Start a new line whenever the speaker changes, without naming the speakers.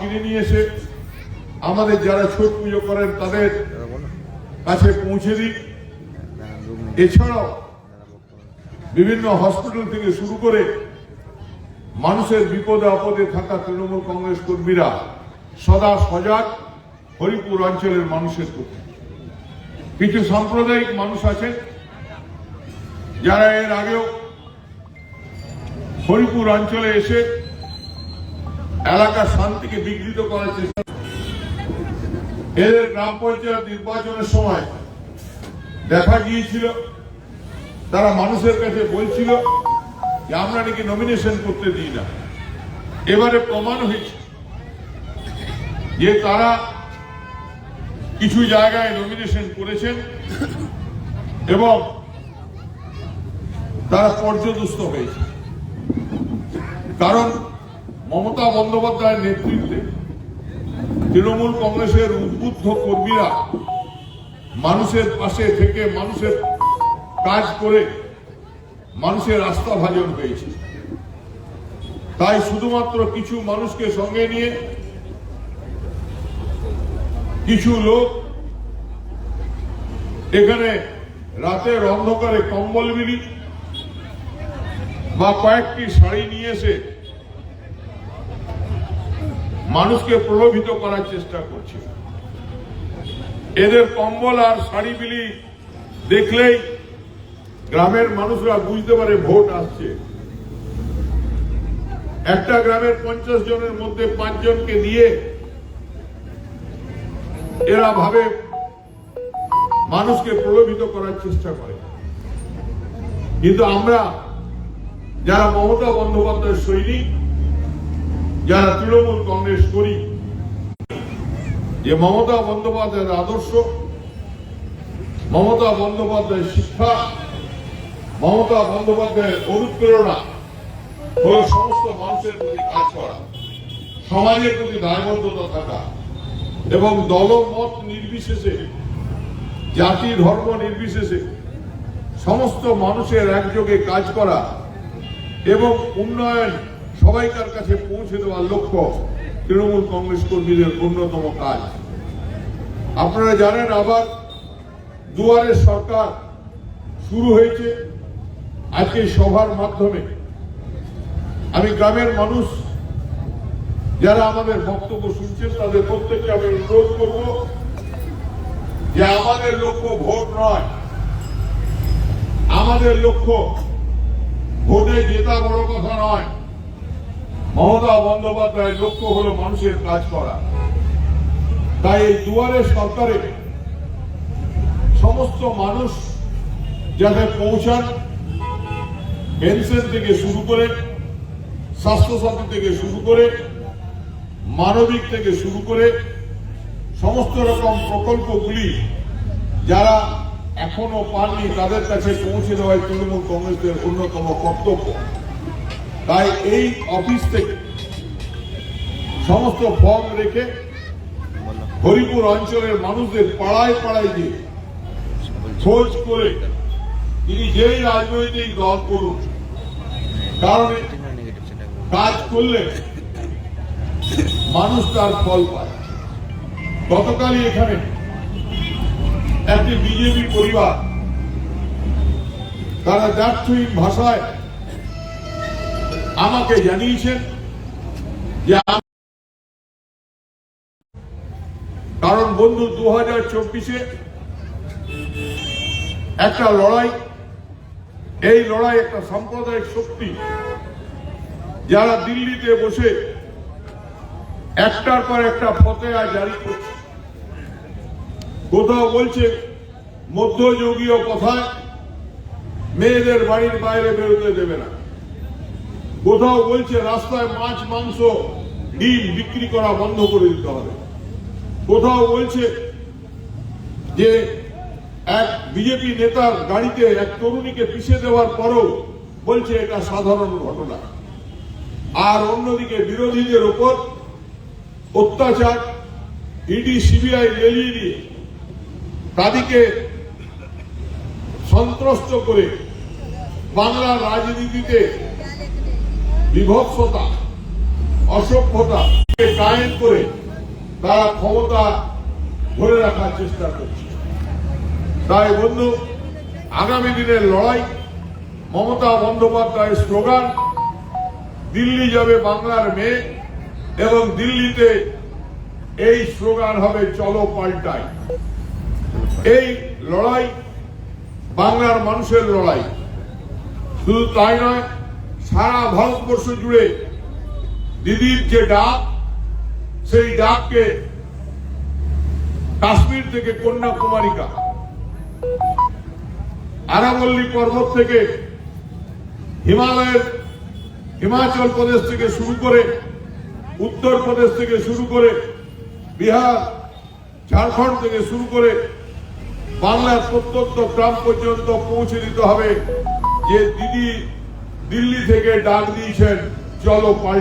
কিনে নিয়ে এসে আমাদের যারা ছট পুজো করেন তাদের কাছে পৌঁছে দিই এছাড়াও বিভিন্ন হসপিটাল থেকে শুরু করে মানুষের বিপদে আপদে থাকা তৃণমূল কংগ্রেস কর্মীরা সদা সজাগ হরিপুর অঞ্চলের মানুষের প্রতি। কিছু সাম্প্রদায়িক মানুষ আছেন যারা এর আগেও হরিপুর অঞ্চলে এসে এলাকার শান্তিকে বিঘ্নিত করার চেষ্টা। এদের গ্রাম পঞ্চায়েত নির্বাচনের সময় দেখা গিয়েছিল, তারা মানুষের কাছে বলছিল যে আমরা নাকি নমিনেশন করতে দিই না। এবারে প্রমাণ হয়েছে যে তারা কিছু জায়গায় নমিনেশন করেছেন এবং তারা পর্যদস্ত হয়েছে। কারণ মমতা বন্দ্যোপাধ্যায়ের নেতৃত্বে তৃণমূল কংগ্রেসের উদ্বুদ্ধ কর্মীরা মানুষের পাশে থেকে মানুষের কাজ করে মানুষের আস্থা ভাজন হয়েছে তাই শুধুমাত্র কিছু মানুষকে সঙ্গে নিয়ে কিছু লোক এখানে রাতের অন্ধকারে কম্বল বিলি বা কয়েকটি শাড়ি নিয়ে এসে মানুষকে প্রলোভিত করার চেষ্টা করছে। এদের কম্বল আর শাড়ি বিলি দেখলেই গ্রামের মানুষরা বুঝতে পারে ভোট আসছে। একটা গ্রামের পঞ্চাশ জনের মধ্যে পাঁচজনকে দিয়ে এরা ভাবে মানুষকে প্রলোভিত করার চেষ্টা করে। কিন্তু আমরা যারা মমতা বন্দ্যোপাধ্যায়ের সৈনিক যারা তৃণমূল কংগ্রেস করি, যে মমতা বন্দ্যোপাধ্যায়ের আদর্শ, মমতা বন্দ্যোপাধ্যায়ের শিক্ষা, মমতা বন্দ্যোপাধ্যায়ের অনুপ্রেরণা হল সমস্ত মানুষের প্রতি কাজ করা, সমাজের প্রতি দায়বদ্ধতা থাকা এবং দলমত নির্বিশেষে, জাতি ধর্ম নির্বিশেষে সমস্ত মানুষের একযোগে কাজ করা এবং উন্নয়ন সবাইকার কাছে পৌঁছে দেওয়ার লক্ষ্য তৃণমূল কংগ্রেস কর্মীদের অন্যতম কাজ। আপনারা জানেন আবার দুয়ারের সরকার শুরু হয়েছে আজকে সভার মাধ্যমে। আমি গ্রামের মানুষ, যারা আমাদের বক্তব্য শুনছেন, তাদের প্রত্যেককে আমি অনুরোধ করব যে আমাদের লক্ষ্য ভোট নয়। আমাদের লক্ষ্য ভোটে জেতা বড় কথা নয়। মমতা বন্দ্যোপাধ্যায়ের লক্ষ্য হলো মানুষের কাজ করা। তাই এই দুয়ারে সরকারে সমস্ত মানুষ যাতে পৌঁছান, পেনশন থেকে শুরু করে, স্বাস্থ্যসাথী থেকে শুরু করে, মানবিক থেকে শুরু করে, সমস্ত রকম প্রকল্পগুলি যারা এখনও পাননি, তাদের কাছে পৌঁছে দেওয়াই তৃণমূল কংগ্রেসের অন্যতম কর্তব্য। তাই এই অফিস থেকে সমস্ত ফর্ম রেখে হরিপুর অঞ্চলের মানুষদের পাড়ায় পাড়ায় গিয়ে খোঁজ করে তিনি যেই রাজনৈতিক দল করুন, কারণ কাজ করলে মানুষ তার ফল পায়। গতকালই এখানে একটি বিজেপি পরিবার তারা দার্থহীন ভাষায় আমাকে জানিয়েছেন যে কারণ বন্ধু দু হাজার চব্বিশে একটা লড়াই, এই লড়াই একটা সাম্প্রদায়িক শক্তি। যারা দিল্লিতে বসে একটার পর একটা ফতেয়া জারি করছে। কোথাও বলছে, মধ্যযুগীয় কথায়, মেয়েদের বাড়ির বাইরে বেরোতে দেবে না। কোথাও বলছে, রাস্তায় মাছ, মাংস, ডিম বিক্রি করা বন্ধ করে দিতে হবে। কোথাও বলছে যে, এক বিজেপি নেতার গাড়িতে এক তরুণীকে পিছিয়ে দেওয়ার পরও বলছে এটা সাধারণ ঘটনা। আর অন্যদিকে বিরোধীদের ওপর অত্যাচার, ইডি, সিবিআই লেলিয়ে দিয়ে তাদেরকে সন্ত্রস্ত করে বাংলার রাজনীতিতে বিভৎসতা, অসভ্যতা কায়েম করে তারা ক্ষমতা ধরে রাখার চেষ্টা করছে। তাই বন্ধু, আগামী দিনের লড়াই মমতা বন্দ্যোপাধ্যায়ের স্লোগান, দিল্লি যাবে বাংলার মেয়ে এবং দিল্লিতে এই স্লোগান হবে, চলো পাল্টাই। এই লড়াই বাংলার মানুষের লড়াই। শুধু তাই নয় সারা ভারতবর্ষ জুড়ে দিদির যে ডাক, সেই ডাককে কাশ্মীর থেকে কন্যাকুমারিকা, আরাবল্লী পর্বত থেকে হিমালয়ের হিমাচল প্রদেশ থেকে শুরু করে উত্তর প্রদেশ থেকে শুরু করে বিহার, ঝাড়খণ্ড থেকে শুরু করে বাংলার প্রত্যন্ত গ্রাম পর্যন্ত পৌঁছে দিতে হবে যে দিদি দিল্লি থেকে ডাক দিয়েছেন চলো পাল্টা